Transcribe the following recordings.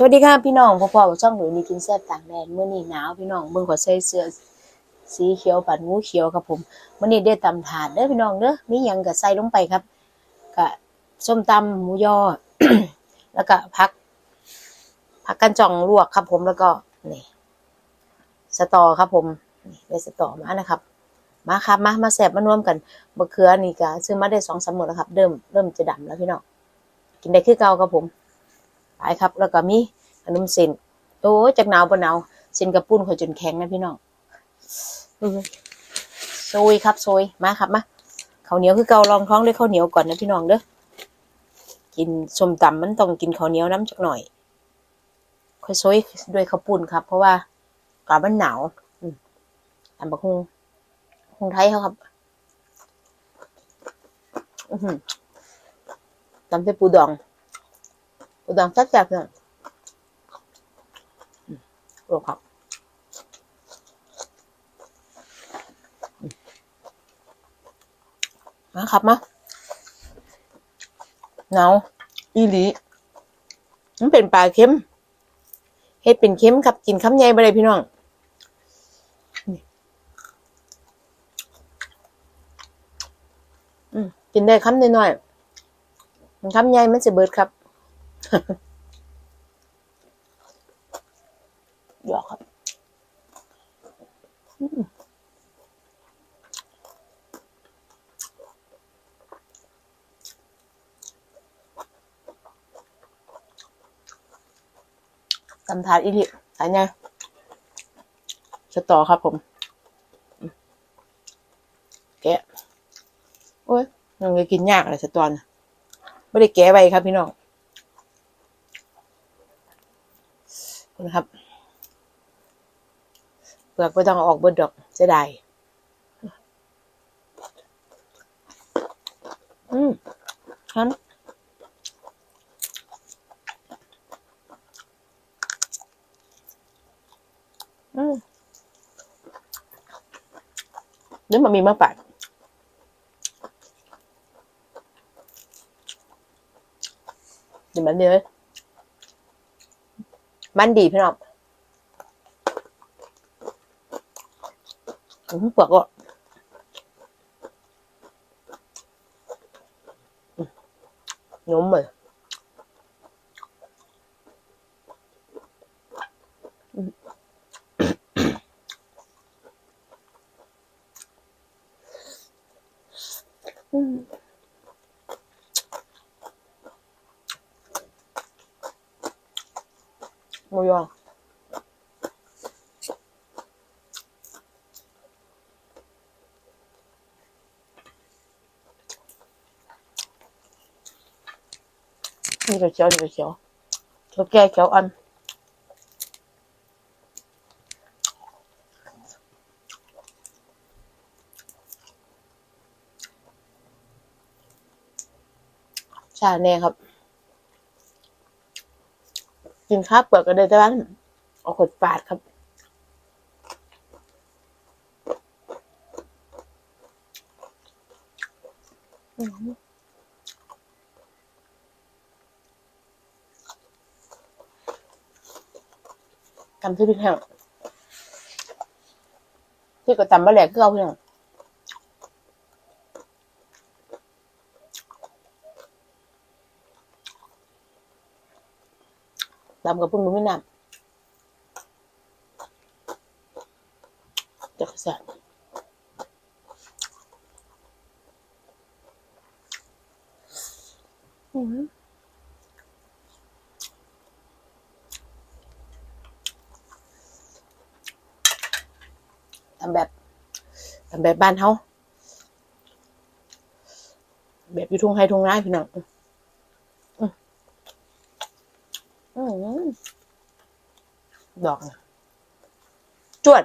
สวัสดีค่ะพี่น้องพ่อพ่อช่องหนูนี่กินแซ่บต่างแดนเมื้อนี้หนาวพี่น้องเบิ่งขอใส่เสื้อสีเขียวปัดงูเขียวครับผมเมื้อนี้ได้ตำถาดเด้อพี่น้องเด้อมียังก็ใส่ลงไปครับก็ส้มตำหมูยอ แล้วก็ผักผักกันจ่องลวกครับผมแล้วก็นี่สตอครับผมนี่ได้สตอมานะครับ มาครับมามาแซ่บมารวมกันมะเขือนี่ก็ซื้อมาได้สองสามมื้อแล้วครับ เริ่มเริ่มจะดำแล้วพี่น้องกินได้คือเก่าครับผม ไปครับ แล้วก็มีขนมเส้นโอ้จากหนาวบ่หนาวเส้นกระปุ้นขาจนแข็งนะพี่น้องเออโซยครับโซยมาครับมาข้าวเหนียวคือเกาลองท้องด้วยข้าวเหนียวก่อนนะพี่น้องเด้อกินส้มตำมันต้องกินข้าวเหนียวน้ำจักหน่อย ค่อยโซยด้วยข้าวปุ้นครับ เพราะว่าอากามันหนาวอันบักฮุงฮุงไทยเขาครับอือหือตำเส้นปูดอง อุดมจัดจัดเนี่ยโอ้ครับ มาครับมาเงาอีหลีมันเป็นปลาเค็มเฮ็ดเป็นเค็มครับ กินคำใหญ่บ่ได้พี่น้องกินได้คำน้อยๆคำใหญ่มันจะเบิดครับ หยอกครับอืมตำถาดอีลิถาดไงสตอครับผม แกะ โอ้ยยังจะกินยากเลยสตอน ไม่ได้แกะไว้ครับพี่น้อง นะครับเปลือกไม่ต้องออกเบิดดอกจะได้อืมฮันอืมเดี๋ยวมันมีมะปัดเดี๋ยวมันเดีย มันดีพี่น้องอืมเปลือกก็นุ่มเลยอืม มหมูยอนี่ก็เขียวนี่ก็เขียวเขียวแก่เขียวอ่อนชาแน่ครับ กินข้าวเปลือกก็ได้แต่ว่าเอาขดปาดครับอืมตำที่พิแห้งที่ก็ตำมะแหลกก็เอาเพียง ตำกับปุ้งมันไม่นำจะกระแสบอืมทำแบบทำแบบบ้านเขาแบบอยู่ทุ่งไฮทุ่งไร่พี่น้อง อืมดอกจวด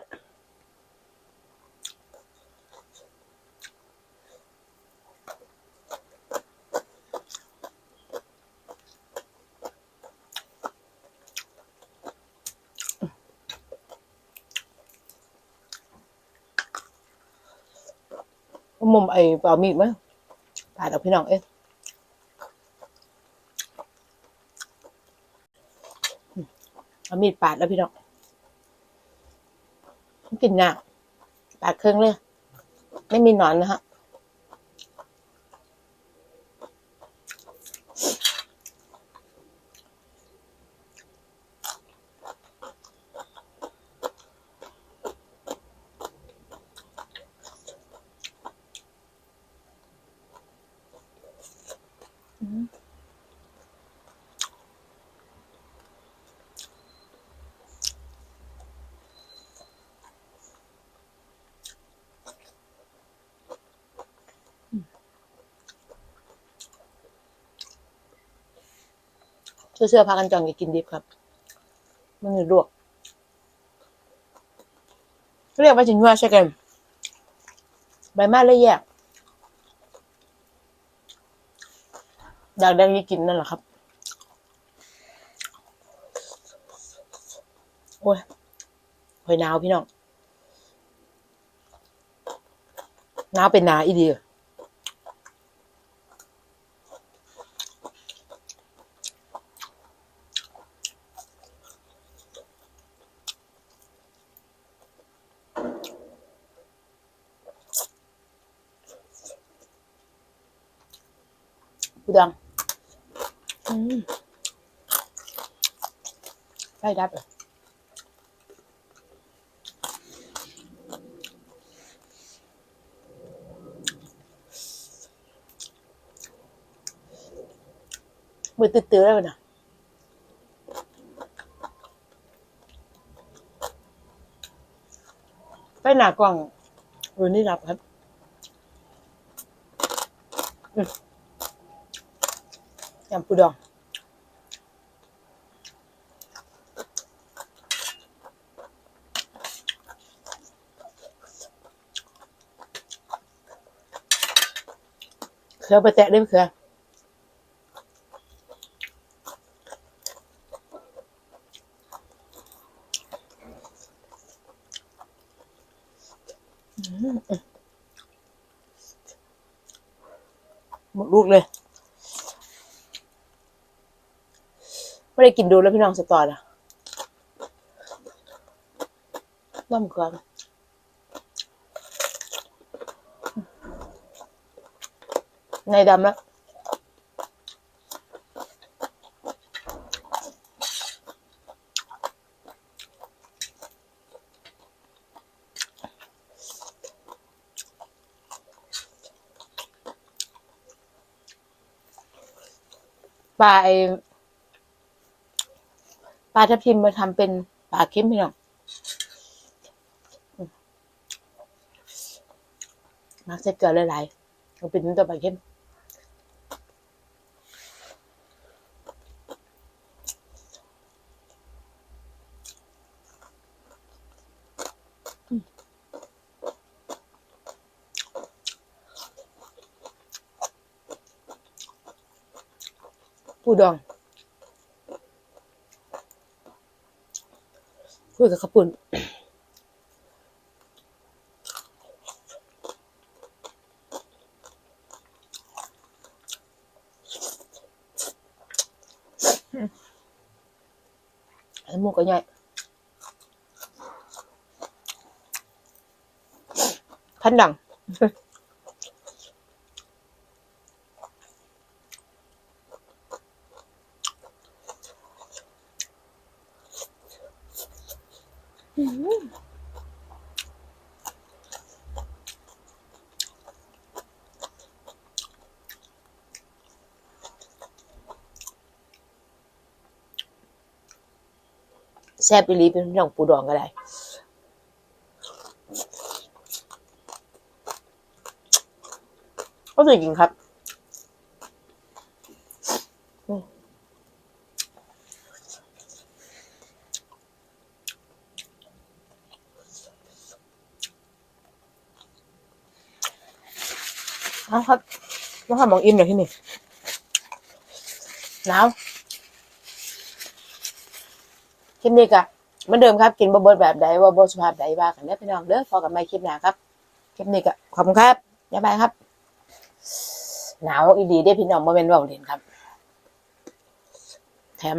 มุมไอ้เปล่ามีดมั้ยปาดเอาพี่น้องเอ้ย อืม เอามีดปาดแล้วพี่น้องกินหนักปาดเครื่องเลย ไม่มีหนอนนะฮะ เสื้อเสื้อพากันจองอย่ากินดิบครับ มันจะลวก เรียกว่าจินว่าใช่กันใบไม้เลยแยกอยากได้ยี่กินนั่นแหละครับ โอ้ยหอยนาวพี่น้องนาวเป็นนาอีดี กูดังอืมไฟดับเหรอมือตื้อๆแล้วนะไปหนากล่องรุ่นนี้รับครับ ยำปูดองเขือไปแตะได้ไหมเขืออืมหมดลูกเลย ไม่ได้กินดูแล้วพี่น้องสตอร์อะน้ำเกลือในดำแล้วปลาไอ ปลาทับทิมมาทำเป็นปลาเค็มพี่น้องมักใส่เกลือหลายๆมันเป็นตัวปลาเค็มอืมปูดอง คุยกับขาวปุ่นไอ้หมูก็ใหญ่พันดัง แซ่บอีลีเป็นพี่องปูดองก็ได้ก็จะกินครับเอาครับต้องทำมองอิ่มเลยที่นี่หนาว คลิปนี้ก็เหมือนเดิมครับ กินบะเบิดแบบใดว่าบสุภาพใดว่ากันได้พี่น้องเด้อพอกันใหม่คลิปหน้าครับคลิปนี้ก็ขอบคุณครับบ๊ายบายครับ หนาวอีดีได้พี่น้องมาเป็นเบาเล่นครับ แถม